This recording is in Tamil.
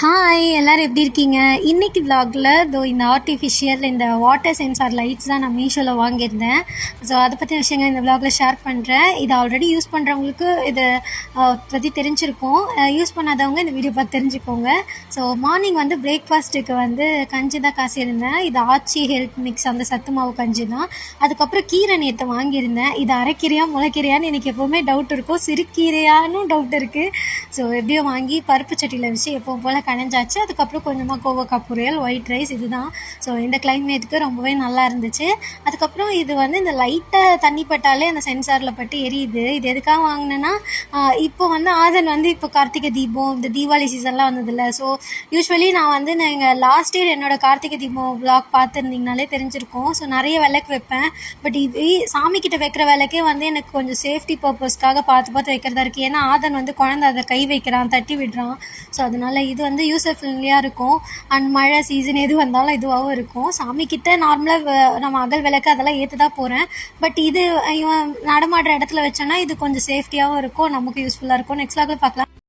ஹாய் எல்லோரும் எப்படி இருக்கீங்க? இன்னைக்கு விலாகில் இதோ இந்த ஆர்டிஃபிஷியல் இந்த வாட்டர் சென்சார் லைட்ஸ் தான் நான் மீஷோவில் வாங்கியிருந்தேன். ஸோ அதை பற்றி விஷயங்கள் இந்த விலாகில் ஷேர் பண்ணுறேன் இதை ஆல்ரெடி யூஸ் பண்ணுறவங்களுக்கு இது பற்றி தெரிஞ்சிருக்கும். யூஸ் பண்ணாதவங்க இந்த வீடியோ பார்த்து தெரிஞ்சுக்கோங்க. ஸோ மார்னிங் வந்து பிரேக்ஃபாஸ்ட்டுக்கு வந்து கஞ்சி தான் காசியிருந்தேன். இது ஆச்சி ஹெல்த் மிக்ஸ் அந்த சத்து மாவு கஞ்சி தான். அதுக்கப்புறம் கீரை நேற்று வாங்கியிருந்தேன். இது அரைக்கீரையா முளைக்கீரையான்னு எனக்கு எப்போவுமே டவுட் இருக்கும். சிறுகீரையானும் டவுட் இருக்குது ஸோ எப்படியோ வாங்கி பருப்பு சட்டியில் வச்சு எப்போ போல் கனைஞ்சாச்சு. அதுக்கப்புறம் கொஞ்சமாக கோவக்காய் பொரியல் ஒயிட் ரைஸ் இதுதான். ஸோ இந்த கிளைமேட்டுக்கு ரொம்பவே நல்லா இருந்துச்சு. அதுக்கப்புறம் இது வந்து இந்த லைட்டாக தண்ணி பட்டாலே அந்த சென்சாரில் பட்டு எரியுது. இது எதுக்காக வாங்கினேன்னா இப்போ வந்து ஆதன் வந்து இப்போ கார்த்திகை தீபம் இந்த தீபாவளி சீசன்லாம் வந்ததில்ல ஸோ யூஸ்வலி நான் வந்து நீங்கள் லாஸ்ட் இயர் என்னோடய கார்த்திகை தீபம் vlog பார்த்துருந்தீங்கனாலே தெரிஞ்சிருக்கும். ஸோ நிறைய விளக்கு வைப்பேன். பட் இது சாமி கிட்ட வைக்கிற விளக்கே வந்து எனக்கு கொஞ்சம் சேஃப்டி பர்பஸ்க்காக பார்த்து பார்த்து வைக்கிறதா இருக்குது ஏன்னா ஆதன் வந்து குழந்தை அதை கை வைக்கிறான் தட்டி விடுறான். ஸோ அதனால இது வந்து யூசர் ஃப்ரெண்ட்லியாக இருக்கும். அண்ட் மழை சீசன் எது வந்தாலும் இதுவாகவும் இருக்கும். சாமிக்கிட்ட நார்மலாக நம்ம அகல் விளக்கு அதெல்லாம் ஏற்று தான் போகிறேன் பட் இது இவன் நடமாடுற இடத்துல வச்சோன்னா இது கொஞ்சம் சேஃப்டியாகவும் இருக்கும். நமக்கு யூஸ்ஃபுல்லாக இருக்கும். நெக்ஸ்ட் லாகில் பார்க்கலாம்.